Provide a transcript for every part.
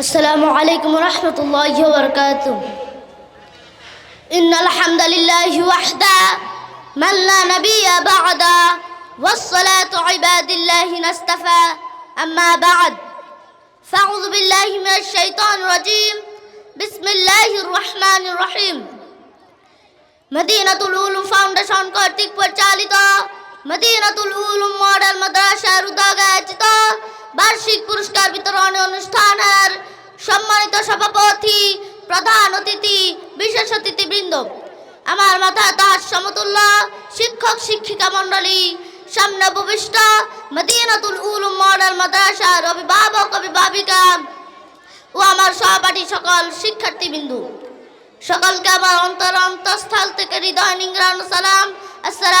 السلام عليكم ورحمة الله وبركاته إن الحمد لله وحده من لا نبي بعده والصلاة عباد الله نستفى أما بعد فأعوذ بالله من الشيطان الرجيم بسم الله الرحمن الرحيم মদিনাতুল উলুম ফাউন্ডেশন কর্তৃক পরিচালিত মদিনাতুল উলুম মডেল মাদ্রাসার উদ্যোগে আয়োজিত বার্ষিক পুরস্কার বিতরণ অনুষ্ঠানের সম্মানিত সভাপতি, প্রধান অতিথি, বিশেষ অতিথিবৃন্দ। আমার মাথায় তার সমতুল্য শিক্ষক শিক্ষিকা মণ্ডলী, সামনে উপবিষ্ট মদিনাতুল উলুম মডেল মাদ্রাসার অভিভাবক, অভিভাবিকা ও আমার সহপাঠী সকল শিক্ষার্থীবৃন্দু। সকলকে আমার অন্তর অন্তঃস্থল থেকে হৃদয় নিংরান সালাম। আসসালামু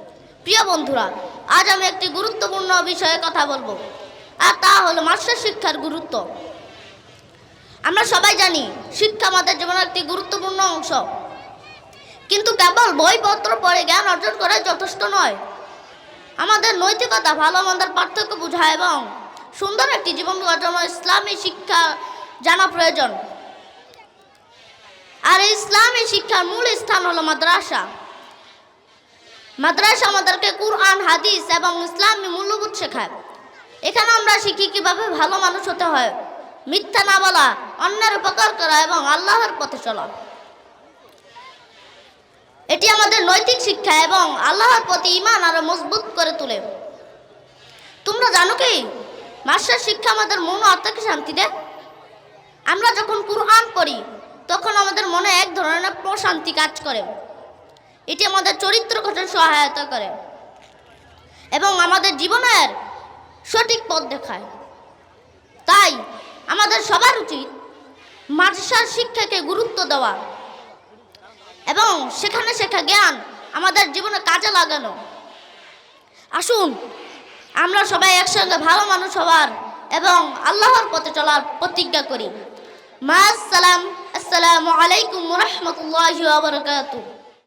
প্রিয় বন্ধুরা, আজ আমি একটি গুরুত্বপূর্ণ বিষয়ে কথা বলব, আর তা হলো মাস্টার শিক্ষার গুরুত্ব। আমরা সবাই জানি, শিক্ষা আমাদের জীবনের একটি গুরুত্বপূর্ণ অংশ। কিন্তু কেবল বইপত্র পড়ে জ্ঞান অর্জন করে যথেষ্ট নয়। আমাদের নৈতিকতা, ভালো মন্দের পার্থক্য বোঝা এবং সুন্দর একটি জীবন গঠন ইসলামী শিক্ষা জানা প্রয়োজন। আর ইসলামী শিক্ষার মূল স্থান হলো মাদ্রাসা। মাদ্রাসা আমাদেরকে কুরআন, হাদিস এবং ইসলামী মূল্যবোধ শেখায়। এখানে আমরা শিখি কীভাবে ভালো মানুষ হতে হয়, মিথ্যা না বলা, অন্যের উপকার করা এবং আল্লাহর পথে চলা। এটি আমাদের নৈতিক শিক্ষা এবং আল্লাহর প্রতি ইমান আরও মজবুত করে তোলে। তোমরা জানো কি? মাস্টার শিক্ষা আমাদের মন আত্মাকে শান্তি দেয়। আমরা যখন কুরআন পড়ি, তখন আমাদের মনে এক ধরনের প্রশান্তি কাজ করে। এটি আমাদের চরিত্র গঠন সহায়তা করে এবং আমাদের জীবনের সঠিক পথ দেখায়। তাই আমাদের সবার উচিত মাদ্রাসার শিক্ষাকে গুরুত্ব দেওয়া এবং সেখানে শেখা জ্ঞান আমাদের জীবনে কাজে লাগানো। আসুন, আমরা সবাই একসঙ্গে ভালো মানুষ হওয়ার এবং আল্লাহর পথে চলার প্রতিজ্ঞা করি। মা আসসালাম আসসালামু আলাইকুম রহমতুল্লাহ বারকাতুহ।